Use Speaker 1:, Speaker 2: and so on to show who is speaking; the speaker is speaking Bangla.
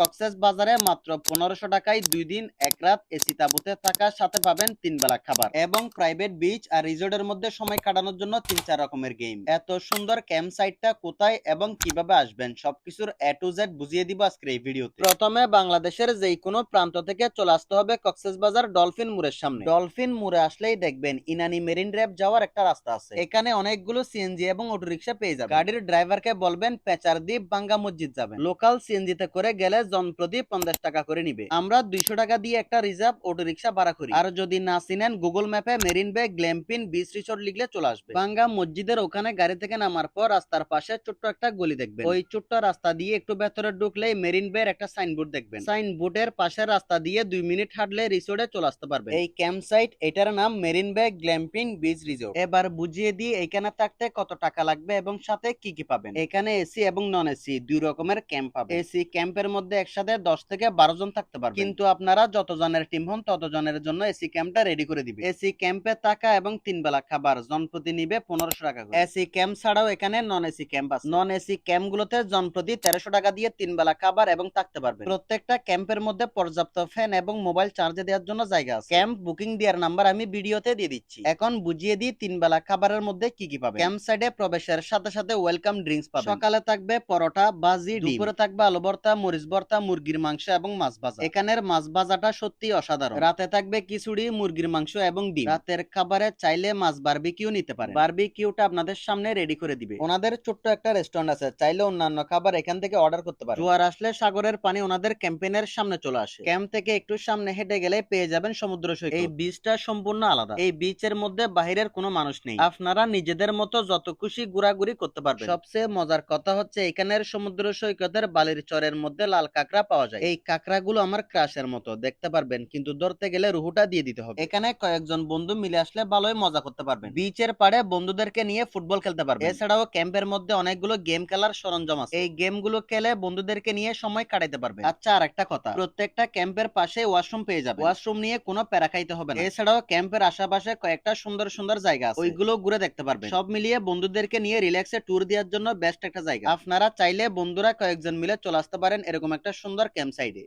Speaker 1: কক্সেস বাজারে মাত্র পনেরোশো টাকায় দুই দিন, এক রাত এসি তাবুতে থাকার সাথে পাবেন তিন বেলা খাবার। এবং প্রাইভেট বিচ আর রিসোর্টের মধ্যে সময় কাটানোর জন্য তিন চার রকমের গেম এত সুন্দর ক্যাম্প সাইটটা কোথায় এবং কীভাবে আসবেন, সবকিছুর এ টু জেড বুঝিয়ে দিব আজকের এই ভিডিওতে। প্রথমে বাংলাদেশের যেই কোনো প্রান্ত থেকে চলে আসতে হবে কক্সেস বাজার ডলফিন মুরের সামনে। ডলফিন মুরে আসলেই দেখবেন ইনানি মেরিন ড্রাইভ যাওয়ার একটা রাস্তা আছে। এখানে অনেকগুলো সিএনজি এবং অটোরিকশা পেয়ে যাবেন। গাড়ির ড্রাইভারকে বলবেন, পেচার দ্বীপ, বাঙ্গা মসজিদ যাবেন। লোকাল সিএনজি তে করে গেলে জনপ্রতি পঞ্চাশ টাকা করে নিবে। আমরা দুইশো টাকা দিয়ে একটা রিজার্ভ অটোরিকশা ভাড়া করি। আর যদি না চিনেন গুগল ম্যাপে মেরিন বে গ্ল্যাম্পিন বিচ রিসোর্ট লিখলে চলে আসবে। বাঙ্গা মসজিদের ওখানে গাড়ি থেকে নামার পর রাস্তার পাশে ছোট্ট একটা গলি দেখবেন। ওই ছোট্ট রাস্তা দিয়ে একটু ভেতরে ঢুকলেই মেরিন বে একটা সাইনবোর্ড দেখবেন। সাইনবোর্ডের পাশে রাস্তা দিয়ে দুই মিনিট হাঁটলে রিসোর্টে চলে আসতে পারবে এই ক্যাম্প সাইট এটার নাম মেরিন বে গ্ল্যাম্পিং বিচ রিসোর্ট এবার বুঝিয়ে দিয়ে এখানে থাকতে কত টাকা লাগবে এবং সাথে কি কি পাবেন? এখানে এসি এবং নন এসি দুই রকমের ক্যাম্প পাবেন। এসি ক্যাম্পের মধ্যে একসাথে দশ থেকে বারো জন থাকতে পারবে কিন্তু আপনারা যত জনের টিম হন তত জনের জন্য এসি ক্যাম্পটা রেডি করে দিবে এসি ক্যাম্পে থাকা এবং তিন বেলা খাবার জনপ্রতি নিবে পনেরোশো টাকা এসি ক্যাম্প ছাড়াও এখানে নন এসি ক্যাম্প আছে। নন এসি ক্যাম্প গুলোতে জনপ্রতি তেরোশো টাকা দিয়ে তিন বেলা খাবার এবং থাকতে পারবে প্রত্যেকটা ক্যাম্পের মধ্যে পর্যাপ্ত ফ্যান এবং মোবাইল চার্জে দেওয়ার জন্য জায়গা আছে। ক্যাম্প বুকিং দেওয়ার নাম্বার আমি ভিডিওতে দিয়ে দিচ্ছি। এখন বুঝিয়ে দিই তিন বেলা খাবারের মধ্যে কি কি পাবে ক্যাম্প সাইডে প্রবেশের সাথে সাথে ওয়েলকাম ড্রিঙ্কস পাবে সকালে থাকবে পরোটা বাজি দুপুরে থাকবে আলু ভর্তা মরিচ ভর্তা মুরগির মাংস এবং মাছ ভাজা। এখানের মাছ ভাজাটা সত্যি অসাধারণ। রাতে থাকবে খিচুড়ি মুরগির মাংস এবং ডিম। রাতের খাবারে চাইলে মাছ বারবিকিউ নিতে পারে বারবিকিউটা আপনাদের সামনে রেডি করে দিবে। ওনাদের ছোট্ট একটা রেস্টুরেন্ট আছে চাইলে অন্যান্য খাবার এখান থেকে অর্ডার করতে পারে জোয়ার আসলে সাগরের পানি ওনাদের ক্যাম্পেনের সামনে চলে আসে। ক্যাম্প থেকে একটু সামনে হেঁটে গেলে পেয়ে যাবেন সমুদ্র সৈকত। এই বিচটা সম্পূর্ণ আলাদা। এই বিচের মধ্যে বাহিরের কোনো মানুষ নেই। আপনারা নিজেদের মতো যত খুশি ঘোরাঘুরি করতে পারবেন। সবচেয়ে মজার কথা হচ্ছে এখানের সমুদ্র সৈকতের বালির চরের মধ্যে লাল কাঁকড়া পাওয়া যায়। এই কাঁকড়াগুলো আমার ক্রাশের মতো দেখতে পারবেন কিন্তু ধরতে গেলে রুহুটা দিয়ে দিতে হবে। এখানে কয়েকজন বন্ধু মিলে আসলে ভালোই মজা করতে পারবেন। বিচের পাড়ে বন্ধুদেরকে নিয়ে ফুটবল খেলতে পারবেন। এছাড়াও ক্যাম্পের মধ্যে অনেকগুলো গেম খেলার সরঞ্জাম আছে। এই গেমগুলো খেলে বন্ধুদেরকে নিয়ে সময় কাটাতে পারবে আচ্ছা আর একটা কথা। প্রত্যেকটা ক্যাম্পের পাশে ওয়াশরুম পেয়ে যাবে ওয়াশরুম নিয়ে কোনো প্যারা খাইতে হবে না। এছাড়াও ক্যাম্পের আশেপাশে কয়েকটা সুন্দর সুন্দর জায়গা আছে। ওইগুলো ঘুরে দেখতে পারবে সব মিলিয়ে বন্ধুদেরকে নিয়ে রিল্যাক্সে ট্যুর দেওয়ার জন্য বেস্ট একটা জায়গা। আপনারা চাইলে বন্ধুরা কয়েকজন মিলে চলে আসতে পারেন এরকম একটা সুন্দর ক্যাম্প সাইডে।